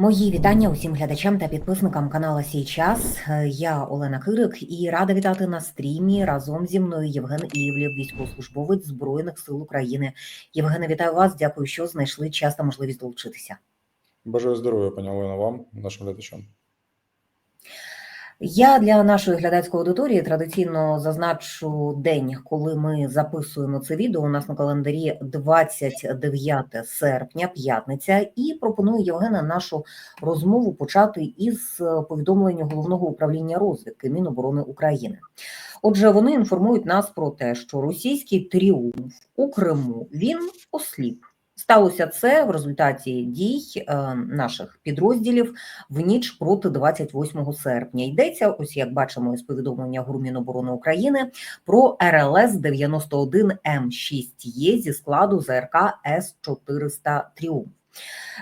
Мої вітання усім глядачам та підписникам каналу Сій час. Е, Я Олена Кирик і рада вітати на стрімі разом зі мною Євген Івлів, військовослужбовець Збройних сил України. Євгене, вітаю вас. Дякую, що знайшли час та можливість долучитися. Бажаю здоров'я, пані Олена, вам, нашим глядачам. Я для нашої глядацької аудиторії традиційно зазначу день, коли ми записуємо це відео. У нас на календарі 29 серпня, п'ятниця, і пропоную Євгена нашу розмову почати із повідомлення головного управління розвідки Міноборони України. Отже, вони інформують нас про те, що російський тріумф у Криму він осліп. Сталося це в результаті дій е, наших підрозділів в ніч проти 28 серпня. Йдеться, ось як бачимо із повідомлення ГУР Міноборони України про РЛС 91 М6Е зі складу ЗРК С 400 Тріумф.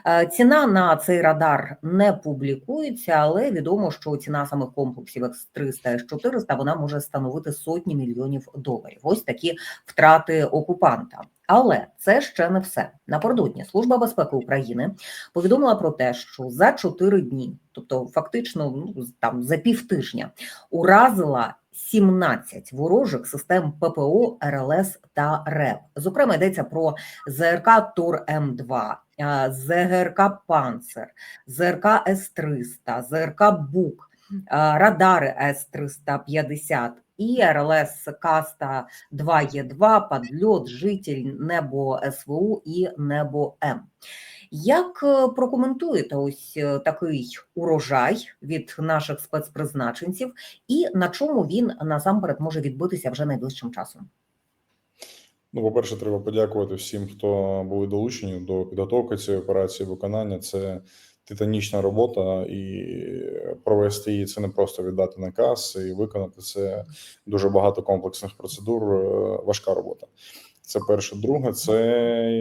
Е, Ціна на цей радар не публікується, але відомо, що ціна самих комплексів С-300 С-400 вона може становити сотні мільйонів доларів. Ось такі втрати окупанта. Але це ще не все. Напередодні Служба безпеки України повідомила про те, що за 4 дні, тобто фактично ну, там за півтижня, уразила 17 ворожих систем ППО, РЛС та РЕП. Зокрема, йдеться про ЗРК Тур М2, ЗГРК Панцер, ЗРК С-300, ЗРК Бук, радари С-350 і РЛС Каста 2Е2, Падльот, Житель, Небо СВУ і Небо М. Як е, прокоментуєте ось е, такий урожай від наших спецпризначенців, і на чому він насамперед може відбитися вже найближчим часом? Ну, по-перше, треба подякувати всім, хто були долучені до підготовки цієї операції, виконання. Це титанічна робота, і провести її це не просто віддати наказ і виконати це дуже багато комплексних процедур, е, важка робота. Це перше. Друге, це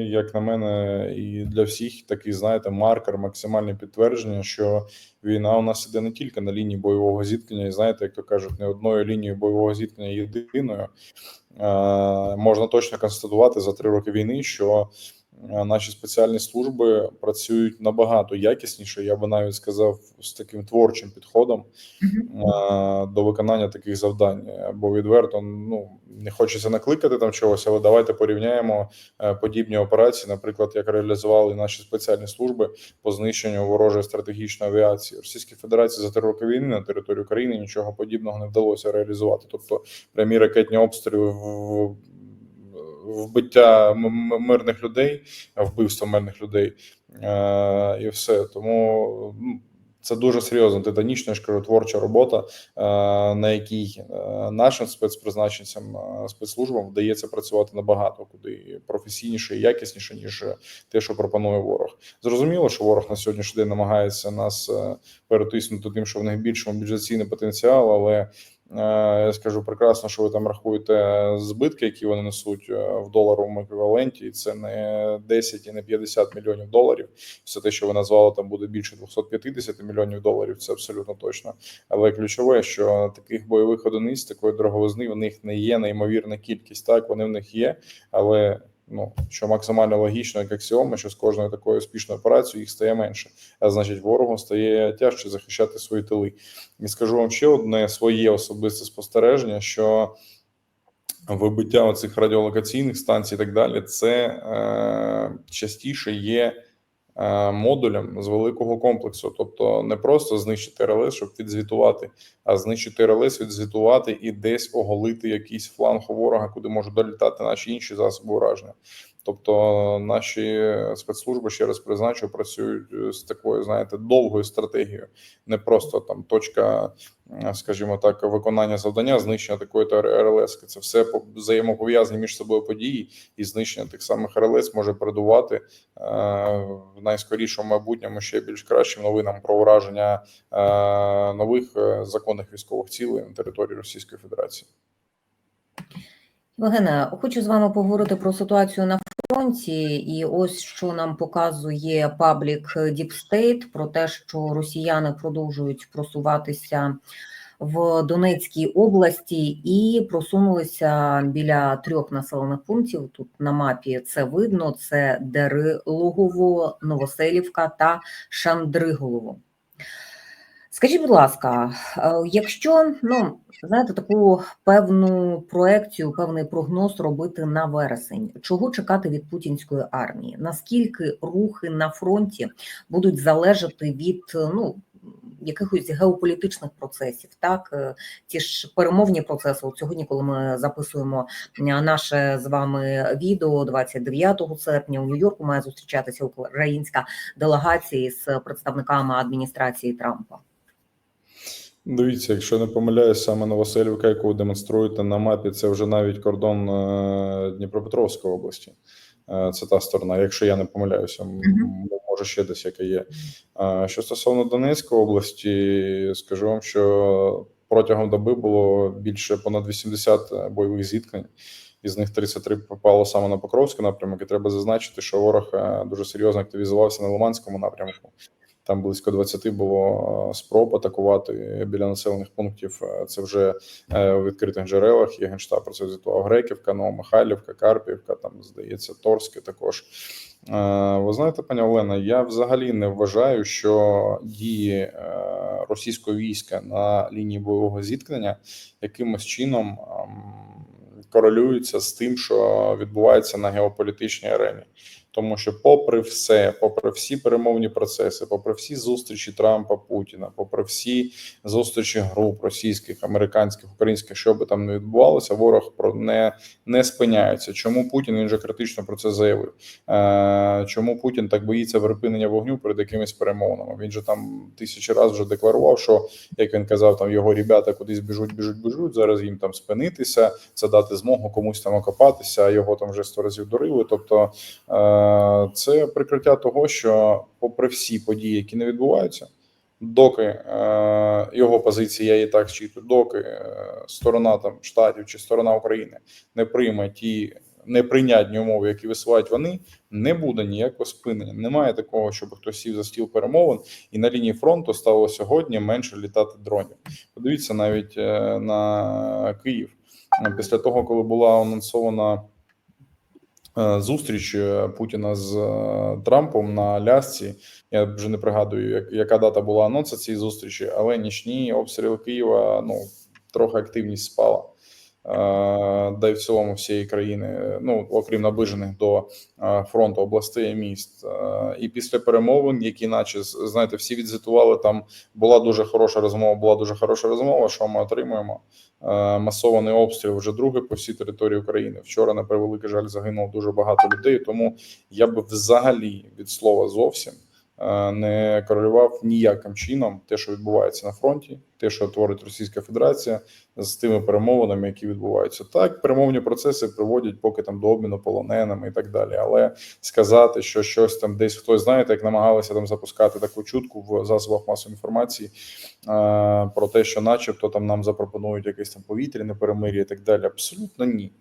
як на мене, і для всіх такий, знаєте, маркер, максимальне підтвердження, що війна у нас іде не тільки на лінії бойового зіткнення, і знаєте, як то кажуть, не одною лінією бойового зіткнення єдиною. Е, можна точно констатувати за три роки війни, що наші спеціальні служби працюють набагато якісніше. Я би навіть сказав з таким творчим підходом до виконання таких завдань. Бо відверто ну не хочеться накликати там чогось, але давайте порівняємо е, подібні операції, наприклад, як реалізували наші спеціальні служби по знищенню ворожої стратегічної авіації Російській Федерації за три роки війни на території України нічого подібного не вдалося реалізувати. Тобто прямі ракетні обстріли в вбиття мирних людей, вбивство мирних людей е, і все. Тому це дуже серйозна титанічна я ж кажу, творча робота, е, на якій е, нашим спецпризначенцям спецслужбам вдається працювати набагато куди професійніше і якісніше, ніж те, що пропонує ворог. Зрозуміло, що ворог на сьогоднішній день намагається нас перетиснути тим, що в них більший мобілізаційний потенціал, але Я скажу прекрасно, що ви там рахуєте збитки, які вони несуть е, в доларовому еквіваленті, і це не 10 і не 50 мільйонів доларів. Все те, що ви назвали, там буде більше 250 мільйонів доларів. Це абсолютно точно. Але ключове, що таких бойових одиниць, такої дороговизни, в них не є неймовірна кількість. Так вони в них є, але ну що максимально логічно, як аксіома, що з кожною такою успішною операцією їх стає менше. А значить, ворогу стає тяжче захищати свої тили. І скажу вам ще одне своє особисте спостереження: що вибиття оцих радіолокаційних станцій і так далі, це е, частіше є. Е, Модулем з великого комплексу, тобто не просто знищити РЛС, щоб відзвітувати, а знищити РЛС, відзвітувати і десь оголити якийсь фланг ворога, куди можуть долітати наші інші засоби ураження. Тобто наші спецслужби ще раз призначу, працюють е, з такою, знаєте, довгою стратегією, не просто там точка, скажімо так, виконання завдання, знищення такої то РЛС. Це все по- взаємопов'язані між собою події, і знищення тих самих РЛС може передувати е, в найскорішому майбутньому ще більш кращим новинам про ураження е, нових законних військових цілей на території Російської Федерації. Євгене, хочу з вами поговорити про ситуацію на фронті, і ось що нам показує паблік Deep State про те, що росіяни продовжують просуватися в Донецькій області і просунулися біля трьох населених пунктів. Тут на мапі це видно: це Дерилогово, Новоселівка та Шандриголово. Скажіть, будь ласка, е, якщо ну знаєте таку певну проекцію, певний прогноз робити на вересень, чого чекати від путінської армії? Наскільки рухи на фронті будуть залежати від ну якихось геополітичних процесів? Так, Е, ті ж перемовні процеси. От сьогодні, коли ми записуємо е, наше з вами відео 29 серпня у Нью-Йорку, має зустрічатися українська делегація з представниками адміністрації Трампа. Дивіться, якщо не помиляюсь, саме Новоселівка, яку ви демонструєте на мапі, це вже навіть кордон е, Дніпропетровської області. Е, Це та сторона, якщо я не помиляюся, м, Мгм. може ще десь яка є. Е, Що стосовно Донецької області, скажу вам, що протягом доби було більше понад 80 бойових зіткнень. Із них 33 попало саме на Покровський напрямок. І треба зазначити, що ворог дуже серйозно активізувався на Лиманському напрямку. Там близько 20 було е, спроб атакувати біля населених пунктів. Е, Це вже е, у відкритих джерелах. Є генштаб про це звітував Греківка, Новомихайлівка, Карпівка, там здається, Торське також. Ви знаєте, пані Олена, я взагалі не вважаю, що дії російського війська на лінії бойового зіткнення якимось чином ем, корелюються з тим, що відбувається на геополітичній арені. Тому що, попри все, попри всі перемовні процеси, попри всі зустрічі Трампа Путіна, попри всі зустрічі груп російських, американських, українських, що би там не відбувалося, ворог про не, не спиняється. Чому Путін він же критично про це заявив? Е, чому Путін так боїться припинення вогню перед якимись перемовинами? Він же там тисячі разів вже декларував, що як він казав, там його ребята кудись біжуть, біжуть, біжуть. Зараз їм там спинитися, це дати змогу комусь там окопатися. Його там вже сто разів дурили. Тобто. Е, це прикриття того, що, попри всі події, які не відбуваються, доки е, його позиція і так зчитую, доки е, сторона там штатів чи сторона України не прийме ті неприйнятні умови, які висувають вони, не буде ніякого спинення. Немає такого, щоб хтось сів за стіл перемовин, і на лінії фронту стало сьогодні менше літати дронів. Подивіться навіть е, на Київ після того, коли була анонсована. Е, Зустріч е, Путіна з е, Трампом на Лясці. Я вже не пригадую, як, яка дата була анонса цієї зустрічі, але нічні обстріли Києва ну трохи активність спала. Е, Да й в цілому всієї країни, ну окрім наближених до е, фронту областей і міст. Е, І після перемовин, які, наче знаєте, всі відзвітували, там була дуже хороша розмова. Була дуже хороша розмова. Що ми отримуємо? Е, масований обстріл вже другий по всій території України. Вчора, на превеликий жаль, загинуло дуже багато людей. Тому я би взагалі від слова зовсім е, не корелював ніяким чином те, що відбувається на фронті, те, що творить Російська Федерація, з тими перемовинами, які відбуваються. Так, перемовні процеси приводять поки там до обміну полоненими і так далі. Але сказати, що щось там десь хтось знаєте, як намагалися там запускати таку чутку в засобах масової інформації е, про те, що, начебто, там нам запропонують якесь там повітряне перемир'я і так далі. Абсолютно ні.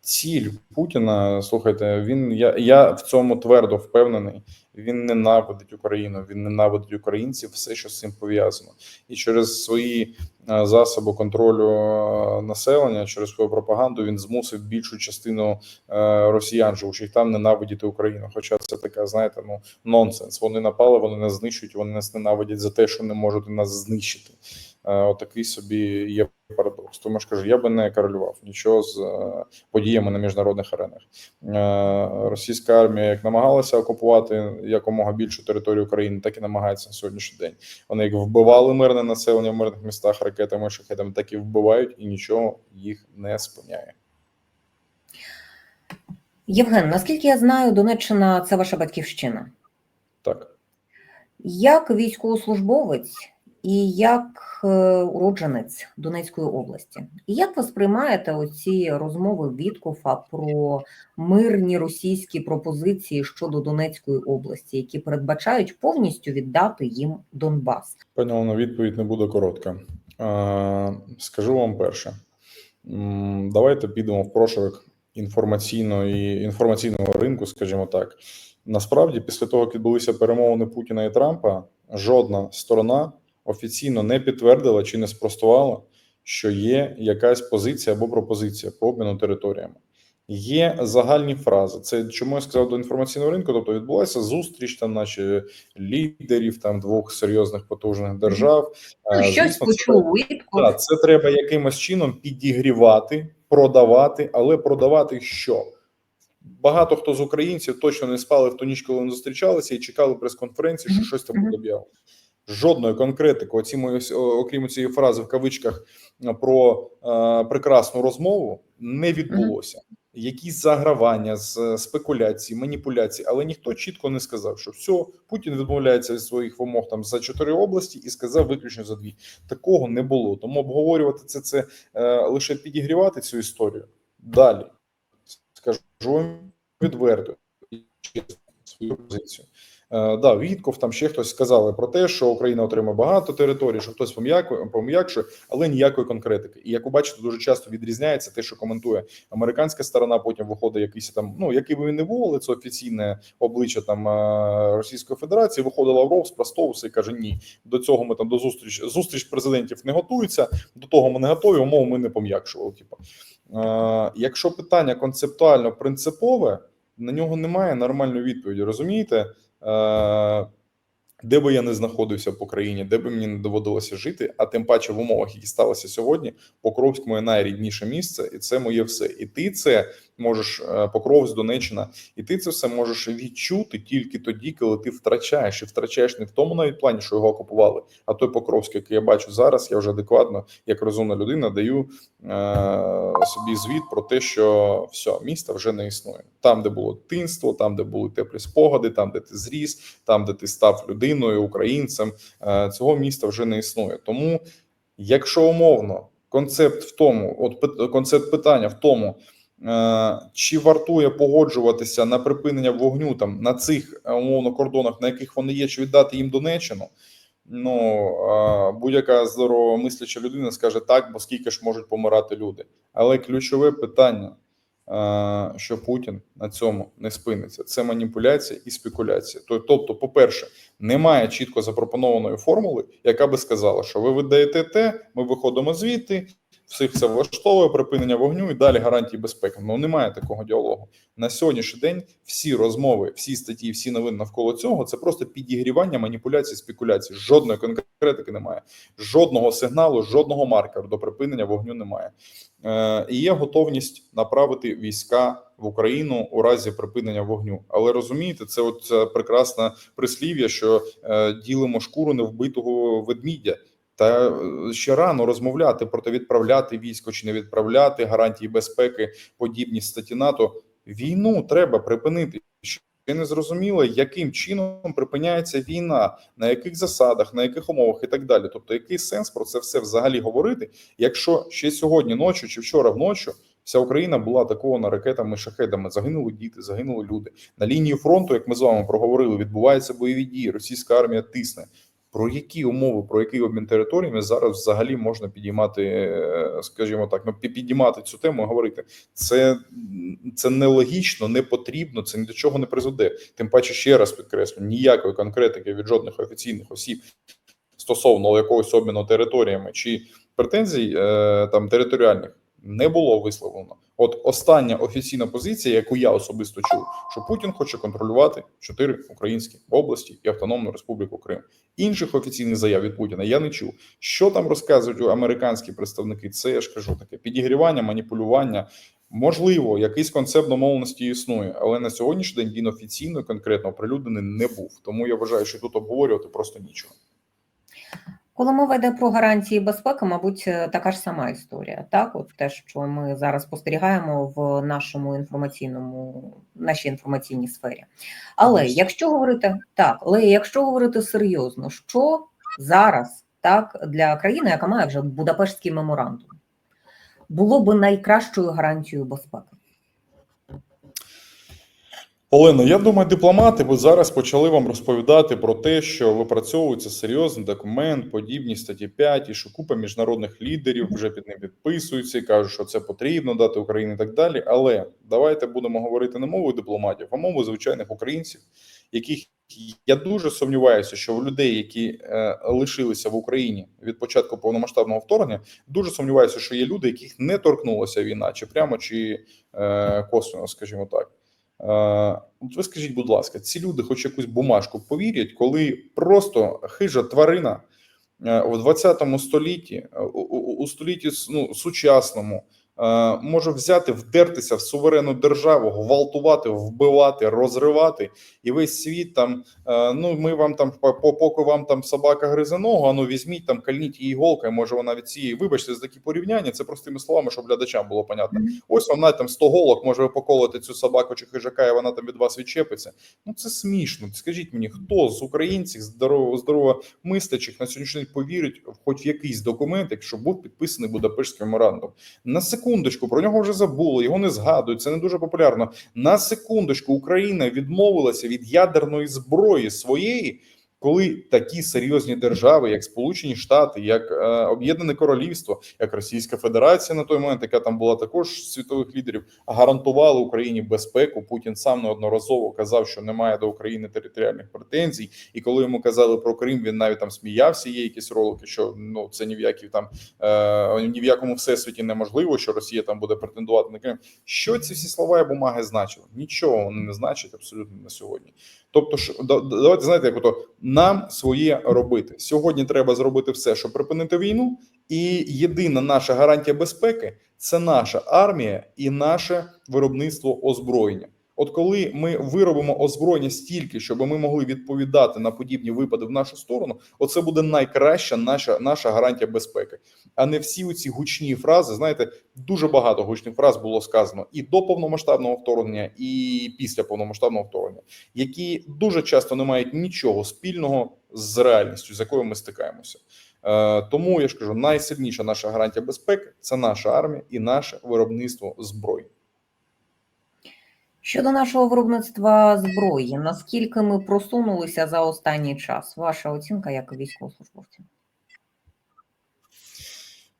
Ціль Путіна, слухайте, він я, я в цьому твердо впевнений. Він ненавидить Україну, він ненавидить українців, все, що з цим пов'язано, і через свої е, засоби контролю е, населення, через свою пропаганду він змусив більшу частину е, росіян, живучих там, ненавидіти Україну. Хоча це така, знаєте, ну нонсенс. Вони напали, вони нас знищують, вони нас ненавидять за те, що не можуть нас знищити. Е, Отакий собі є парадокс. Тому ж кажу, я би не корелював нічого з е, подіями на міжнародних аренах. Е, Російська армія як намагалася окупувати якомога більшу територію України, так і намагається на сьогоднішній день. Вони як вбивали мирне населення в мирних містах ракетами, шахетами, так і вбивають, і нічого їх не спиняє. Євген, наскільки я знаю, Донеччина це ваша батьківщина. Так. Як військовослужбовець і як е, уродженець Донецької області, І як ви сприймаєте оці розмови Віткофа про мирні російські пропозиції щодо Донецької області, які передбачають повністю віддати їм Донбас? Пані відповідь не буде коротка. Скажу вам перше. Давайте підемо в прошарок інформаційної інформаційного ринку, скажімо так. Насправді, після того, як відбулися перемовини Путіна і Трампа, жодна сторона офіційно не підтвердила чи не спростувала, що є якась позиція або пропозиція по обміну територіями. Є загальні фрази. Це чому я сказав до інформаційного ринку. Тобто відбулася зустріч там, наші лідерів там двох серйозних потужних держав. Ну, Е, щось це- так, це треба якимось чином підігрівати, продавати, але продавати що? Багато хто з українців точно не спали в ту ніч, коли вони зустрічалися і чекали прес-конференції, що щось там буде об'явлено. Жодної конкретики, оці мої, о- окрім цієї фрази в кавичках е, про е, прекрасну розмову, не відбулося. Якісь загравання з е, спекуляцій, маніпуляцій, але ніхто чітко не сказав, що все, Путін відмовляється від своїх вимог там за чотири області і сказав виключно за дві. Такого не було. Тому обговорювати це, це е, лише підігрівати цю історію. Далі скажу вам відверто свою позицію. Е, да, Вітков, там ще хтось сказали про те, що Україна отримає багато територій, що хтось пом'якшує, але ніякої конкретики. І як ви бачите, дуже часто відрізняється те, що коментує американська сторона. Потім виходить якийсь там, ну який би він не був, але це офіційне обличчя там е, Російської Федерації. Виходить Лавров, спростовувався і каже: Ні, до цього ми там до зустріч зустріч президентів не готується. До того ми не готові. Умов ми не пом'якшували. Типу, е, якщо питання концептуально принципове, на нього немає нормальної відповіді. Розумієте? Е, де би я не знаходився по країні, де би мені не доводилося жити, а тим паче в умовах, які сталися сьогодні, Покровськ моє найрідніше місце, і це моє все. І ти це можеш е, Покровськ, Донеччина, і ти це все можеш відчути тільки тоді, коли ти втрачаєш і втрачаєш не в тому навіть плані, що його окупували, а той Покровськ, який я бачу зараз, я вже адекватно, як розумна людина, даю е, собі звіт про те, що все, міста вже не існує. Там, де було дитинство, там, де були теплі спогади, там, де ти зріс, там, де ти став людиною, українцем, е, цього міста вже не існує. Тому, якщо умовно, концепт в тому, от концепт питання в тому. Е, Чи вартує погоджуватися на припинення вогню там на цих е, умовно кордонах, на яких вони є, чи віддати їм Донеччину? Ну е, будь-яка здорова мисляча людина скаже так, бо скільки ж можуть помирати люди. Але ключове питання, що Путін на цьому не спиниться, це маніпуляція і спекуляція. Тобто, по-перше, немає чітко запропонованої формули, яка би сказала, що ви видаєте те, ми виходимо звідти, всіх це влаштовує припинення вогню і далі гарантії безпеки. Ну немає такого діалогу. На сьогоднішній день всі розмови, всі статті, всі новини навколо цього це просто підігрівання, маніпуляції, спекуляції. Жодної конкретики немає, жодного сигналу, жодного маркеру до припинення вогню немає. Е, і є готовність направити війська в Україну у разі припинення вогню. Але розумієте, це от це прекрасне прислів'я, що е, ділимо шкуру невбитого ведмідя. Та е, ще рано розмовляти про те, відправляти військо чи не відправляти гарантії безпеки, подібні статті НАТО. Війну треба припинити. Ще не зрозуміло, яким чином припиняється війна, на яких засадах, на яких умовах і так далі. Тобто, який сенс про це все взагалі говорити, якщо ще сьогодні ночі чи вчора вночі вся Україна була атакована ракетами шахедами, загинули діти, загинули люди на лінії фронту, як ми з вами проговорили, відбуваються бойові дії. Російська армія тисне. Про які умови, про який обмін територіями зараз взагалі можна підіймати, е, скажімо так, ну підіймати цю тему, і говорити це, це нелогічно, не потрібно, це ні до чого не призведе. Тим паче, ще раз підкреслю, ніякої конкретики від жодних офіційних осіб стосовно якогось обміну територіями чи претензій е, там територіальних не було висловлено. От остання офіційна позиція, яку я особисто чув, що Путін хоче контролювати чотири українські області і Автономну Республіку Крим. Інших офіційних заяв від Путіна я не чув. Що там розказують американські представники? Це я ж кажу таке підігрівання, маніпулювання. Можливо, якийсь концепт домовленості існує, але на сьогоднішній день він офіційно конкретно оприлюднений не був. Тому я вважаю, що тут обговорювати просто нічого. Коли мова йде про гарантії безпеки, мабуть, е, така ж сама історія. Так, от те, що ми зараз спостерігаємо в нашому інформаційному, нашій інформаційній сфері. Але якщо говорити так, але якщо говорити серйозно, що зараз так для країни, яка має вже Будапештський меморандум, було би найкращою гарантією безпеки? Олено, я думаю, дипломати би зараз почали вам розповідати про те, що випрацьовується серйозний документ, подібні статті 5, і що купа міжнародних лідерів вже під ним підписуються і кажуть, що це потрібно дати Україні і так далі. Але давайте будемо говорити не мовою дипломатів, а мовою звичайних українців, яких Я дуже сумніваюся, що в людей, які е, лишилися в Україні від початку повномасштабного вторгнення, дуже сумніваюся, що є люди, яких не торкнулася війна, чи прямо, чи е, косвенно, скажімо так. Е, ви скажіть, будь ласка, ці люди, хоч якусь бумажку повірять, коли просто хижа тварина е, в 20 столітті, е, у, столітті ну, сучасному, може взяти, вдертися в суверенну державу, гвалтувати, вбивати, розривати, і весь світ там. е, Ну, ми вам там по- по- поки вам там собака гризе ногу, а ну візьміть там, кальніть її голкою. Може вона від цієї. Вибачте за такі порівняння. Це простими словами, щоб глядачам було понятно. Ось вона там 100 голок, може ви поколоти цю собаку чи хижака, і вона там від вас відчепиться. Ну це смішно. Скажіть мені, хто з українців здорово здорово мислячих на сьогоднішній день повірить в хоч в якийсь документ, якщо був підписаний Будапештський меморандум? На секундочку, про нього вже забули, його не згадують. Це не дуже популярно. На секундочку, Україна відмовилася від ядерної зброї своєї. Коли такі серйозні держави, як Сполучені Штати, як е, Об'єднане Королівство, як Російська Федерація на той момент, яка там була також світових лідерів, гарантували Україні безпеку. Путін сам неодноразово казав, що немає до України територіальних претензій. І коли йому казали про Крим, він навіть там сміявся. Є якісь ролики, що ну це ні в які там е, ні в якому всесвіті неможливо, що Росія там буде претендувати на Крим. Що ці всі слова і бумаги значили? Нічого вони не значать абсолютно на сьогодні. Тобто, давайте знаєте, як ото нам своє робити сьогодні. Треба зробити все, щоб припинити війну, і єдина наша гарантія безпеки це наша армія і наше виробництво озброєння. От коли ми виробимо озброєння стільки, щоб ми могли відповідати на подібні випади в нашу сторону, оце буде найкраща наша наша гарантія безпеки, а не всі оці гучні фрази. Знаєте, дуже багато гучних фраз було сказано і до повномасштабного вторгнення, і після повномасштабного вторгнення, які дуже часто не мають нічого спільного з реальністю, з якою ми стикаємося. Е, тому я ж кажу, найсильніша наша гарантія безпеки це наша армія і наше виробництво зброї. Щодо нашого виробництва зброї, наскільки ми просунулися за останній час? Ваша оцінка як військовослужбовця?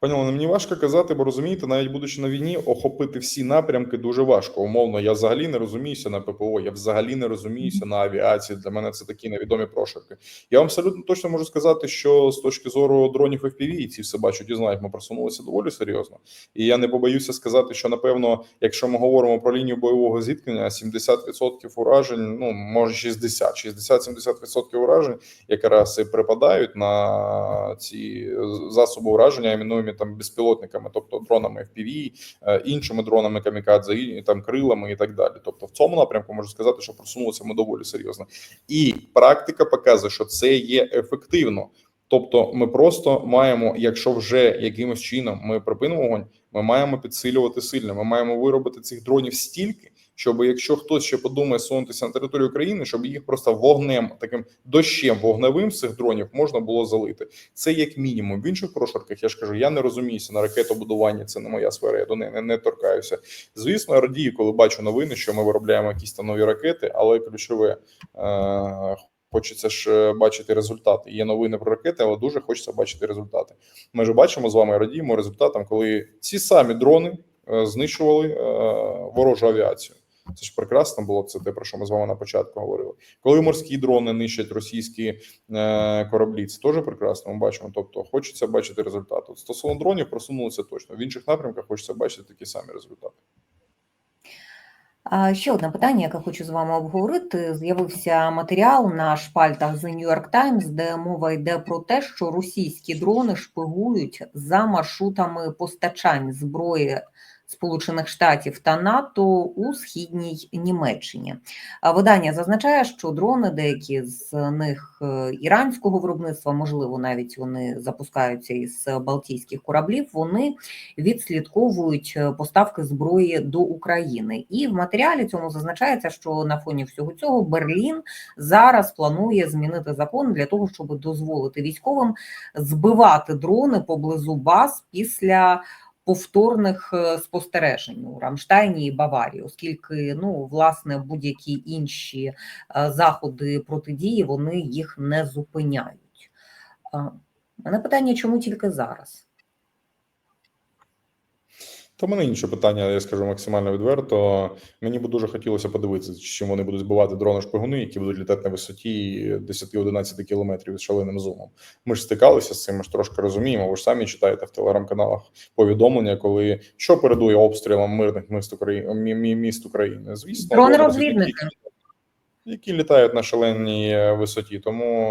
Пані мені важко казати, бо розумієте, навіть будучи на війні, охопити всі напрямки дуже важко. Умовно, я взагалі не розуміюся на ППО, я взагалі не розуміюся на авіації. Для мене це такі невідомі прошарки. Я вам абсолютно точно можу сказати, що з точки зору дронів FPV, і ці все бачать і знають, ми просунулися доволі серйозно. І я не побоюся сказати, що напевно, якщо ми говоримо про лінію бойового зіткнення, 70% уражень, ну може 60, 60-70% уражень, якраз і припадають на ці засоби ураження, іменуємо там безпілотниками, тобто дронами FPV, е, іншими дронами камікадзе, і там крилами і так далі. Тобто, в цьому напрямку можу сказати, що просунулися ми доволі серйозно, і практика показує, що це є ефективно. Тобто, ми просто маємо, якщо вже якимось чином ми припинимо вогонь, ми маємо підсилювати сильно. Ми маємо виробити цих дронів стільки, щоб якщо хтось ще подумає сунутися на територію країни, щоб їх просто вогнем, таким дощем вогневим з цих дронів можна було залити. Це як мінімум. В інших прошарках я ж кажу, я не розуміюся на ракетобудуванні. Це не моя сфера. Я до неї не, не торкаюся. Звісно, радію, коли бачу новини, що ми виробляємо якісь там нові ракети, але ключове. Е- Хочеться ж е, бачити результати. Є новини про ракети, але дуже хочеться бачити результати. Ми ж бачимо з вами радіємо результатам, коли ці самі дрони е, знищували е, ворожу авіацію. Це ж прекрасно було. Це те, про що ми з вами на початку говорили. Коли морські дрони нищать російські е, кораблі, це теж прекрасно. Ми бачимо. Тобто, хочеться бачити результати. От Стосовно дронів просунулися точно. В інших напрямках хочеться бачити такі самі результати. Ще одне питання, яке хочу з вами обговорити. З'явився матеріал на шпальтах The New York Times, де мова йде про те, що російські дрони шпигують за маршрутами постачань зброї Сполучених Штатів та НАТО у східній Німеччині. Видання зазначає, що дрони, деякі з них е, іранського виробництва, можливо, навіть вони запускаються із балтійських кораблів. Вони відслідковують е, поставки зброї до України. І в матеріалі цьому зазначається, що на фоні всього цього Берлін зараз планує змінити закон для того, щоб дозволити військовим збивати дрони поблизу баз після. Повторних е, спостережень у Рамштайні і Баварії, оскільки ну власне будь-які інші е, заходи протидії вони їх не зупиняють. Мене питання, чому тільки зараз? Та мене інше питання, я скажу максимально відверто. Мені би дуже хотілося подивитися, чим вони будуть збивати дрони шпигуни, які будуть літати на висоті 10-11 кілометрів з шаленим зумом. Ми ж стикалися з цим, ми ж трошки розуміємо. Ви ж самі читаєте в телеграм-каналах повідомлення, коли що передує обстрілам мирних міст України мі- мі- міст України. Звісно, Дрони-розвідники. Які літають на шаленій е, висоті. Тому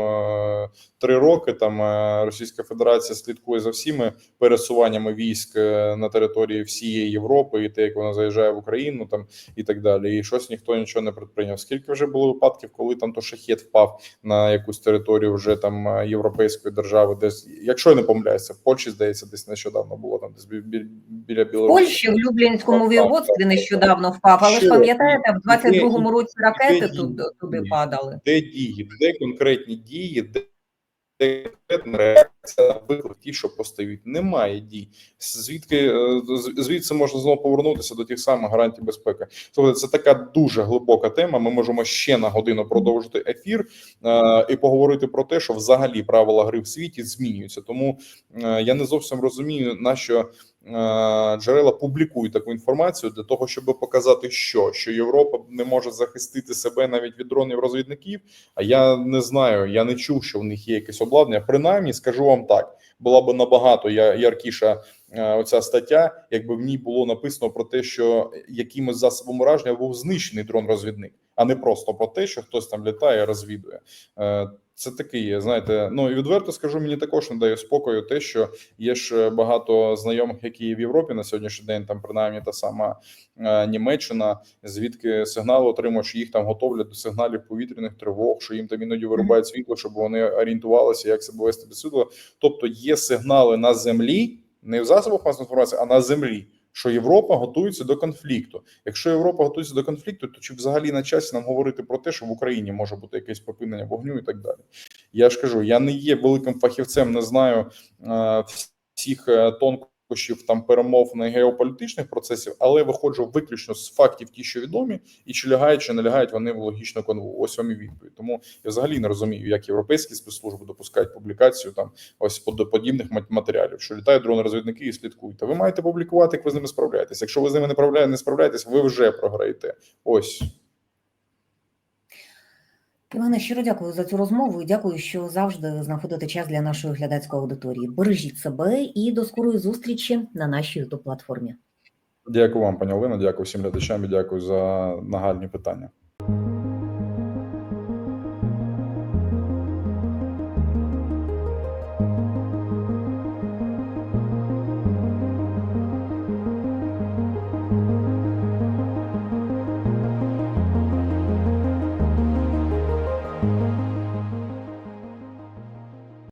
е, три роки там е, Російська Федерація слідкує за всіми пересуваннями військ на території всієї Європи, і те, як вона заїжджає в Україну, там і так далі. І щось ніхто нічого не предприйняв. Скільки вже було випадків, коли там то шахет впав на якусь територію вже там європейської держави, десь, якщо я не помиляюся, в Польщі здається, десь нещодавно було там десь бі- бі- біля В Білорусі. Польщі в Люблінському Так, воєводстві нещодавно впав, але ж пам'ятаєте, в 22-му році ракети де туди, падали. де дії, де конкретні дії, де, конкретна реакція на виклик, ті, що постають. Немає дій. Звідки е, звідси можна знову повернутися до тих самих гарантій безпеки. Тобто це така дуже глибока тема. Ми можемо ще на годину продовжити ефір е, і поговорити про те, що взагалі правила гри в світі змінюються. Тому е, я не зовсім розумію, на що джерела публікують таку інформацію для того, щоб показати, що що Європа не може захистити себе навіть від дронів розвідників. А я не знаю, я не чув, що в них є якесь обладнання. Принаймні, скажу вам так: була б набагато яркіша е, оця стаття, якби в ній було написано про те, що якимось засобом ураження був знищений дрон-розвідник, а не просто про те, що хтось там літає, розвідує. Е, Це такий, знаєте, ну і відверто скажу, мені також не дає спокою те, що є ж е, багато знайомих, які є в Європі на сьогоднішній день, там принаймні та сама е, Німеччина, звідки сигнали отримують, що їх там готовлять до сигналів повітряних тривог, що їм там іноді вирубають світло, щоб вони орієнтувалися, як себе вести без світла. Тобто є сигнали на землі, не в засобах масової інформації, а на землі. Що Європа готується до конфлікту. Якщо Європа готується до конфлікту, то чи взагалі на часі нам говорити про те, що в Україні може бути якесь припинення вогню і так далі? Я ж кажу, я не є великим фахівцем, не знаю е, всіх е, тонкощів там перемов на геополітичних процесів, але виходжу виключно з фактів, ті, що відомі, і чи лягають, чи не лягають вони в логічну канву. Ось вам і відповідь. Тому я взагалі не розумію, як європейські спецслужби допускають публікацію там ось под- подібних мат- матеріалів, що літають дрони-розвідники і слідкуйте. Ви маєте публікувати, як ви з ними справляєтесь. Якщо ви з ними не не справляєтесь, ви вже програєте. Ось. Іване, щиро дякую за цю розмову і дякую, що завжди знаходите час для нашої глядацької аудиторії. Бережіть себе і до скорої зустрічі на нашій youtube платформі. Дякую вам, пані Олено. Дякую всім глядачам і дякую за нагальні питання.